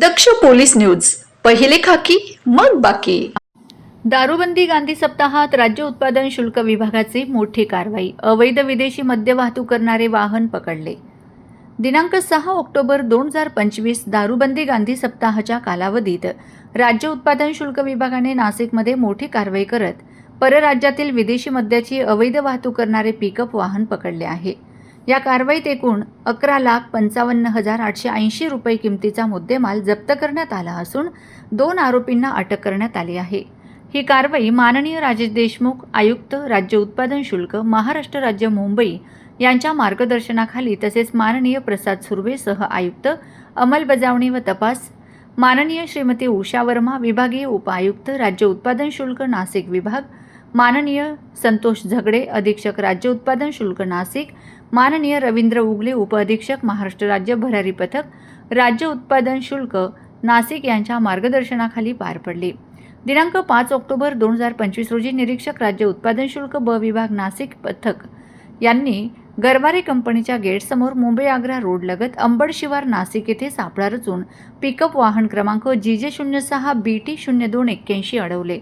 दक्ष police news. पहिले खाकी मग बाकी. दारूबंदी गांधी सप्ताहात राज्य उत्पादन शुल्क विभागाची मोठी कारवाई. अवैध विदेशी मद्य वाहतूक करणारे वाहन पकडले. दिनांक सहा ऑक्टोबर दोन हजार पंचवीस दारूबंदी गांधी सप्ताहाच्या कालावधीत राज्य उत्पादन शुल्क विभागाने नाशिकमध्ये मोठी कारवाई करत परराज्यातील विदेशी मद्याची अवैध वाहतूक करणारे पिकअप वाहन पकडले आहे. या कारवाईत एकूण अकरा लाख पंचावन्न हजार आठशे ऐंशी रुपये किमतीचा मुद्देमाल जप्त करण्यात आला असून दोन आरोपींना अटक करण्यात आली आहे. ही कारवाई माननीय राजेश देशमुख आयुक्त राज्य उत्पादन शुल्क महाराष्ट्र राज्य मुंबई यांच्या मार्गदर्शनाखाली तसेच माननीय प्रसाद सुर्वेसह आयुक्त अंमलबजावणी व तपास माननीय श्रीमती उषा वर्मा विभागीय उपायुक्त राज्य उत्पादन शुल्क नाशिक विभाग माननीय संतोष झगडे अधीक्षक राज्य उत्पादन शुल्क नाशिक माननीय रवींद्र उगले उपअधीक्षक महाराष्ट्र राज्य भरारी पथक राज्य उत्पादन शुल्क नाशिक यांच्या मार्गदर्शनाखाली पार पडले. दिनांक पाच ऑक्टोबर दोन हजार पंचवीस रोजी निरीक्षक राज्य उत्पादन शुल्क ब विभाग नाशिक पथक यांनी गरवारे कंपनीच्या गेटसमोर मुंबई आग्रा रोडलगत अंबड शिवार नाशिक येथे सापळा रचून पिकअप वाहन क्रमांक जी जे शून्य सहा बी टी शून्य दोन एक्क्याऐंशी अडवले.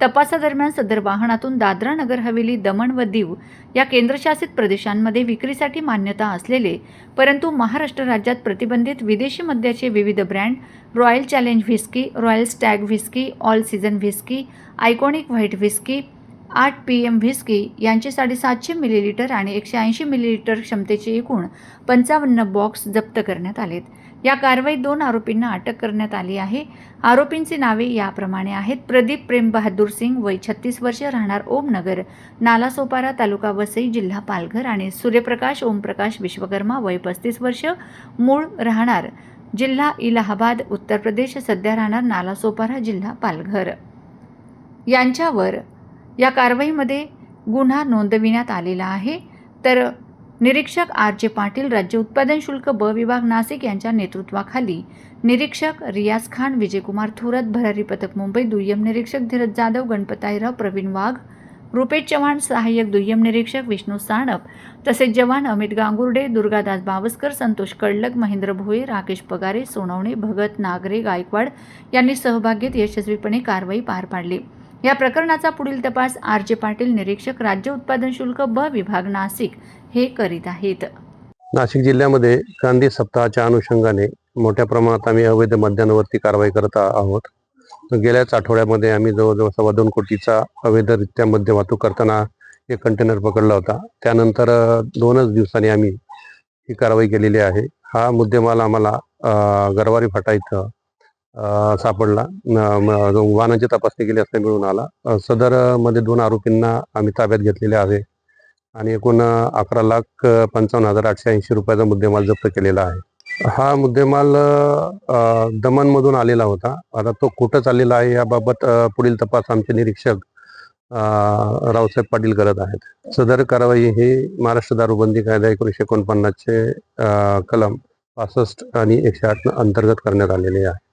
तपासादरम्यान सदर वाहनातून दादरा नगर हवेली दमण व दीव या केंद्रशासित प्रदेशांमध्ये विक्रीसाठी मान्यता असलेले परंतु महाराष्ट्र राज्यात प्रतिबंधित विदेशी मद्याचे विविध brand Royal Challenge whisky Royal Stag whisky All Season whisky Iconic White whisky आठ पी एम व्हिस्की यांचे साडेसातशे मिलीलिटर आणि एकशे ऐंशी मिलीलिटर क्षमतेचे एकूण पंचावन्न बॉक्स जप्त करण्यात आलेत. या कारवाईत दोन आरोपींना अटक करण्यात आली आहे. आरोपींची नावे याप्रमाणे आहेत. प्रदीप प्रेम बहादूर सिंग वय छत्तीस वर्ष राहणार ओमनगर नालासोपारा तालुका वसई जिल्हा पालघर आणि सूर्यप्रकाश ओमप्रकाश विश्वकर्मा वय पस्तीस वर्ष मूळ राहणार जिल्हा इलाहाबाद उत्तर प्रदेश सध्या राहणार नालासोपारा जिल्हा पालघर. यांच्यावर या कारवाईमध्ये गुन्हा नोंदविण्यात आलेला आहे. तर निरीक्षक आर जे पाटील राज्य उत्पादन शुल्क ब विभाग नाशिक यांच्या नेतृत्वाखाली निरीक्षक रियाज खान विजयकुमार थोरात भरारी पथक मुंबई दुय्यम निरीक्षक धीरज जाधव गणपताईराव प्रवीण वाघ रुपेश चव्हाण सहाय्यक दुय्यम निरीक्षक विष्णू साणप तसेच जवान अमित गांगुर्डे दुर्गादास बावस्कर संतोष कळलक महेंद्र भोये राकेश पगारे सोनवणे भगत नागरे गायकवाड यांनी सहभाग घेत यशस्वीपणे कारवाई पार पाडली. या प्रकरणाचा पुढील तपास आर जे पाटील निरीक्षक राज्य उत्पादन शुल्क ब विभाग नाशिक हे करीत आहेत. नाशिक जिल्ह्यामध्ये गांधी सप्ताहाच्या अनुषंगाने मोठ्या प्रमाणात आम्ही अवैध मद्यांवरती कारवाई करत आहोत. गेल्याच आठवड्यामध्ये आम्ही जवळजवळ सव्वा दोन कोटीचा अवैधरित्या मद्य वाहतूक करताना एक कंटेनर पकडला होता. त्यानंतर दोनच दिवसांनी आम्ही ही कारवाई केलेली आहे. हा मुद्देमाल आम्हाला गरवारी फाटा इथं सापडला. वाहनांची तपासणी केली असता मिळून आला. सदरमध्ये सदरमध्ये दोन आरोपींना आम्ही ताब्यात घेतलेले आहे आणि एकूण अकरा लाख पंचावन्न हजार आठशे ऐंशी रुपयाचा मुद्देमाल जप्त केलेला आहे. हा मुद्देमाल दमनमधून दमणमधून आलेला होता. आता तो कुठं चाललेला आहे याबाबत पुढील तपास आमचे निरीक्षक रावसाहेब पाटील करत आहेत. सदर कारवाई ही महाराष्ट्र दारूबंदी कायदा एकोणीसशे एकोणपन्नासचे कलम पासष्ट आणि एकशे आठ अंतर्गत करण्यात आलेली आहे.